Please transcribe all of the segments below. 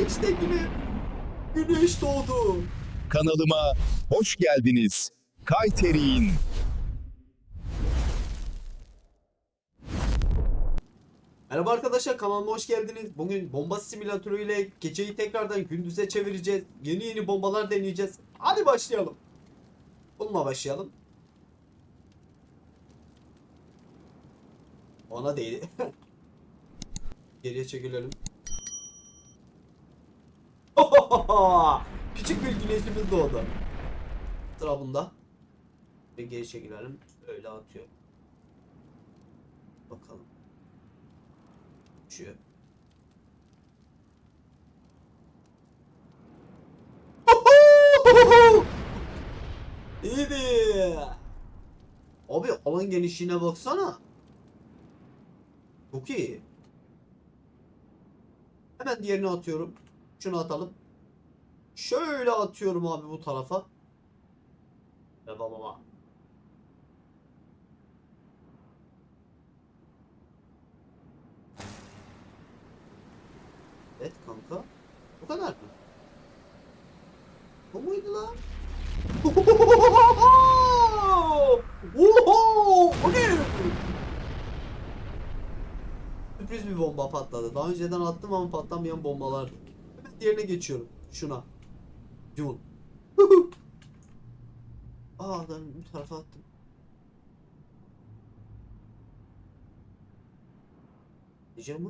işte yine güneş doğdu. Kanalıma hoş geldiniz. Kayteri'in Merhaba arkadaşlar kanalıma hoş geldiniz. Bugün bomba simülatörü ile geceyi tekrardan gündüze çevireceğiz. Yeni yeni bombalar deneyeceğiz. Hadi başlayalım. Bununla başlayalım. Ona değil. Geriye çekilelim. Küçük bir güneşimiz doğdu. Sıra bunda. Ve geri çekilelim. Öyle atıyor. Bakalım. Uçuyor. İyiydi. Abi alan genişliğine baksana. Çok iyi. Hemen diğerini atıyorum. Şunu atalım. Şöyle atıyorum abi bu tarafa. Ve baba. Evet kanka. Bu kadar mı? Bu muydu lan? Oho! O ne? Sürpriz bir bomba patladı. Daha önceden attım ama patlamayan bombalar. Hemen diğerine geçiyorum. Şuna. Yun. Aa lan bir tarafa attım. Diyeceğim mi?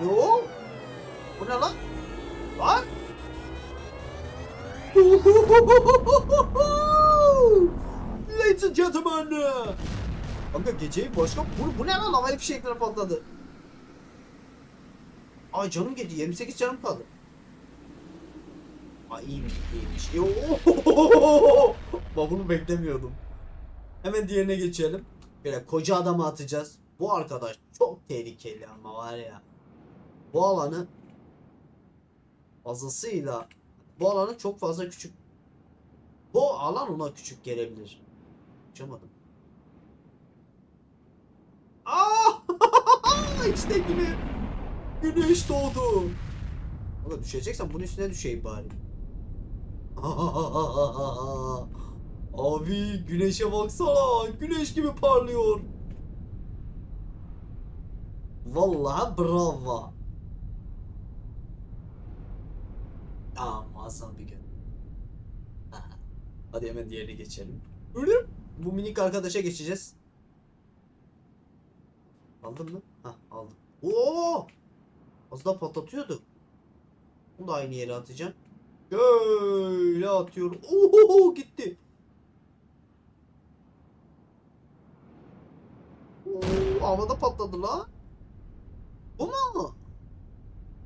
Ne o? Bu ne lan? Lan? Ladies and gentlemen. Kanka geceyi başka... Bu, bu ne lan? Havai fişekler patladı. Ay canım gitti. 28 canım kaldı. Ay iyiymiş, iyiymiş. Yo. Bak bunu beklemiyordum. Hemen diğerine geçelim. Böyle koca adamı atacağız. Bu arkadaş çok tehlikeli ama var ya. Bu alanı fazlasıyla bu alanı çok fazla küçük bu alan ona küçük gelebilir. Uçamadım. Aa! işte yine güneş doğdu. Ama düşeceksen bunun üstüne düşeyim bari. Abi güneşe baksana. Güneş gibi parlıyor. Vallahi bravo. Aa muazzam bir gün. Hadi hemen diğerine geçelim. Bu minik arkadaşa geçeceğiz. Aldın mı? Hah aldım. Oo! Az daha patlatıyordu. Bunu da aynı yere atacağım. Şöyle atıyorum. Oo gitti. Oo, havada patladı la. Bu mu?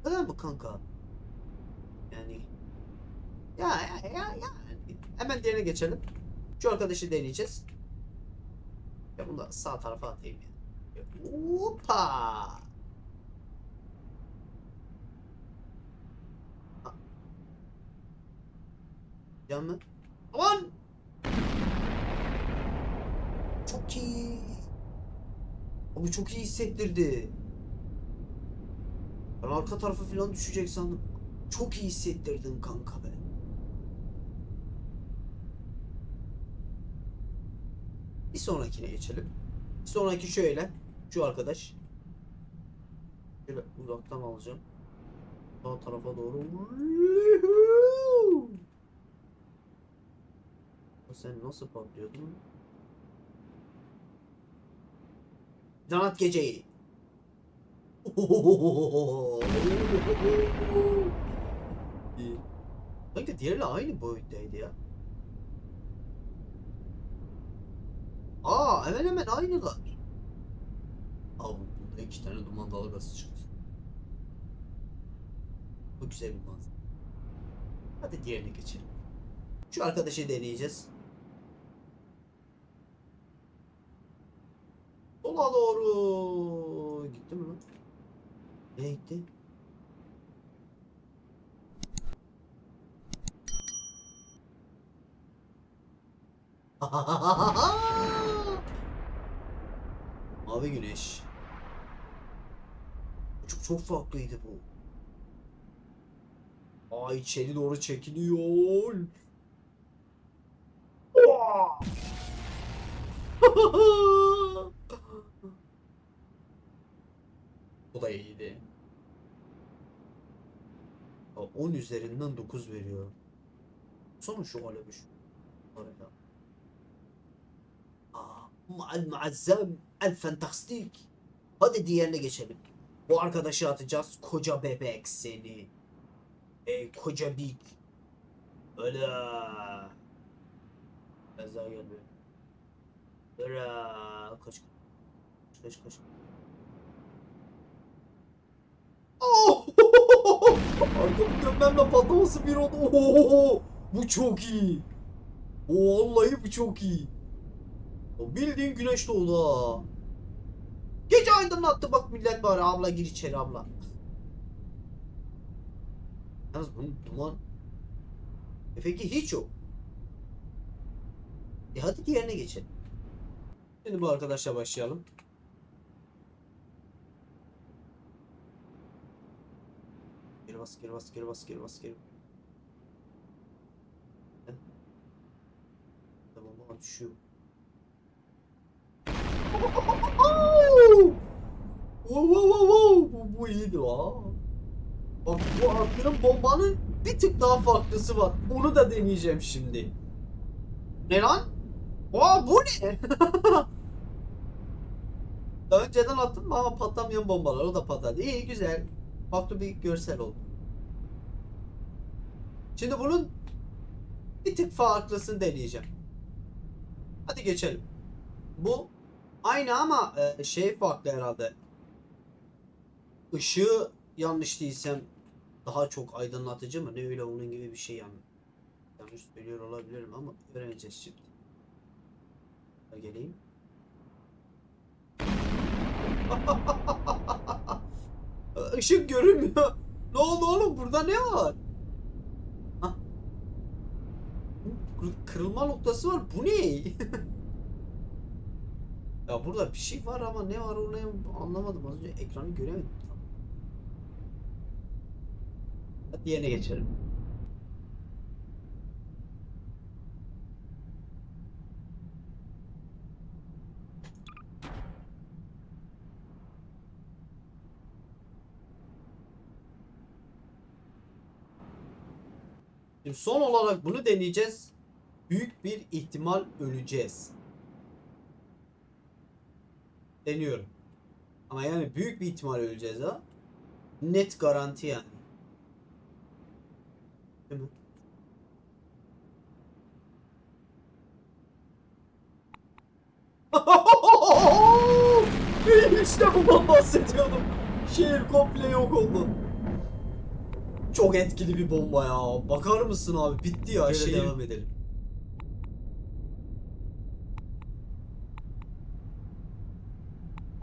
Öyle mi kanka? Yani ya ya ya ya hemen diğerine geçelim. Şu arkadaşı deneyeceğiz. Ya bunu da sağ tarafa atayım ya. Hoppa. Can mı? Aman! Çok iyi. Abi çok iyi hissettirdi. Ben arka tarafı falan düşecek sandım. Çok iyi hissettirdin kanka be. Bir sonrakine geçelim. Bir sonraki şöyle. Şu arkadaş. Şöyle uzaktan alacağım. Sağ tarafa doğru. Sen nasıl patlıyordun? Zanat geceyi. Sanki diğerle aynı boyuttaydı ya. Aa hemen hemen aynılar. Abi bunda iki tane duman dalgası çıktı. Bu güzel bir manzara. Hadi diğerine geçelim. Şu arkadaşı deneyeceğiz. Sola doğru. Gitti mi lan? Nereye gitti? Mavi güneş. Çok çok farklıydı bu. Aa içeri doğru çekiliyor. Da iyiydi. Aa, 10 üzerinden 9 veriyor. Bir şu. Oraya. Aa, muazzam, el fantastik. Hadi diğerine geçelim. Bu arkadaşı atacağız. Koca bebek seni. Ey koca big. Öyle. Kaza geldi. Öyle. Kaç. Kaç kaç. Oh! Arkamı dönmemle patlaması bir oldu. Oo! Bu çok iyi. Oo, vallahi bu çok iyi. O bildiğin güneş doğdu ha. Gece aydınlattı bak millet bari abla gir içeri abla. Yalnız bunun duman efekti hiç yok. E hadi diğerine geçelim. Şimdi bu arkadaşla başlayalım. Bas, geri bas, geri bas, geri bas, geri. Tamam, bana düşüyor. Wow, wow. Bu, bu iyiydi ha. Bak bu Arthur'ın bombanın bir tık daha farklısı var. Onu da deneyeceğim şimdi. Ne lan? Aa bu ne? Daha önceden attım ama patlamayan bombalar o da patladı. İyi güzel. Farklı bir görsel oldu. Şimdi bunun bir tık farklısını deneyeceğim. Hadi geçelim. Bu aynı ama e, şey farklı herhalde. Işığı yanlış değilsem daha çok aydınlatıcı mı? Ne öyle onun gibi bir şey yani. Yanlış söylüyor olabilirim ama öğreneceğiz şimdi. Hadi geleyim. Işık görünmüyor. Ne oldu oğlum? Burada ne var? Hah. Kır- Kırılma noktası var. Bu ne? ya burada bir şey var ama ne var onu anlamadım. Az önce ekranı göremedim. Hadi yerine geçelim. Şimdi son olarak bunu deneyeceğiz. Büyük bir ihtimal öleceğiz. Deniyorum. Ama yani büyük bir ihtimal öleceğiz ha. Net garanti yani. Değil mi? işte bundan bahsediyordum. Şehir komple yok oldu. Çok etkili bir bomba ya. Bakar mısın abi? Bitti ya. Şehir... devam edelim.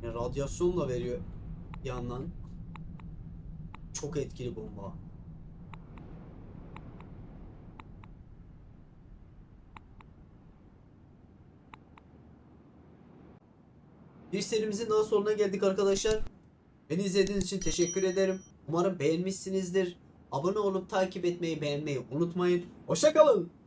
Yani radyasyon da veriyor yandan. Çok etkili bomba. Bir serimizin daha sonuna geldik arkadaşlar. Beni izlediğiniz için teşekkür ederim. Umarım beğenmişsinizdir. Abone olup takip etmeyi beğenmeyi unutmayın. Hoşçakalın.